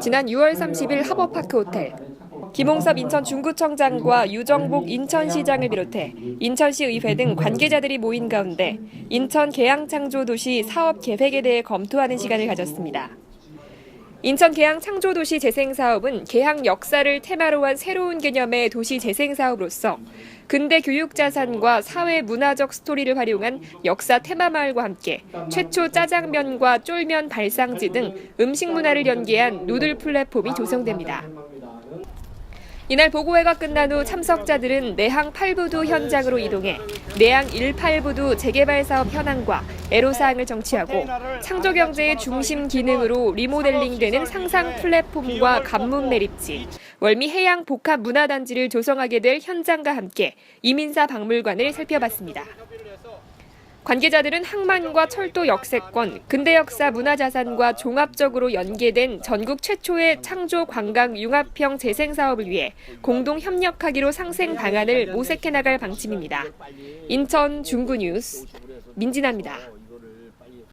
지난 6월 30일 하버파크 호텔 김홍섭 인천 중구청장과 유정복 인천시장을 비롯해 인천시 의회 등 관계자들이 모인 가운데 인천 계양창조도시 사업 계획에 대해 검토하는 시간을 가졌습니다. 인천 계양 창조도시 재생사업은 계양 역사를 테마로 한 새로운 개념의 도시 재생사업으로서 근대 교육 자산과 사회 문화적 스토리를 활용한 역사 테마마을과 함께 최초 짜장면과 쫄면 발상지 등 음식 문화를 연계한 누들 플랫폼이 조성됩니다. 이날 보고회가 끝난 후 참석자들은 내항 8부두 현장으로 이동해 내항 18부두 재개발 사업 현황과 애로사항을 정치하고 창조경제의 중심 기능으로 리모델링되는 상상 플랫폼과 간문 매립지, 월미 해양 복합 문화단지를 조성하게 될 현장과 함께 이민사 박물관을 살펴봤습니다. 관계자들은 항만과 철도 역세권, 근대 역사 문화자산과 종합적으로 연계된 전국 최초의 창조 관광 융합형 재생 사업을 위해 공동 협력하기로 상생 방안을 모색해 나갈 방침입니다. 인천 중구 뉴스 민진아입니다.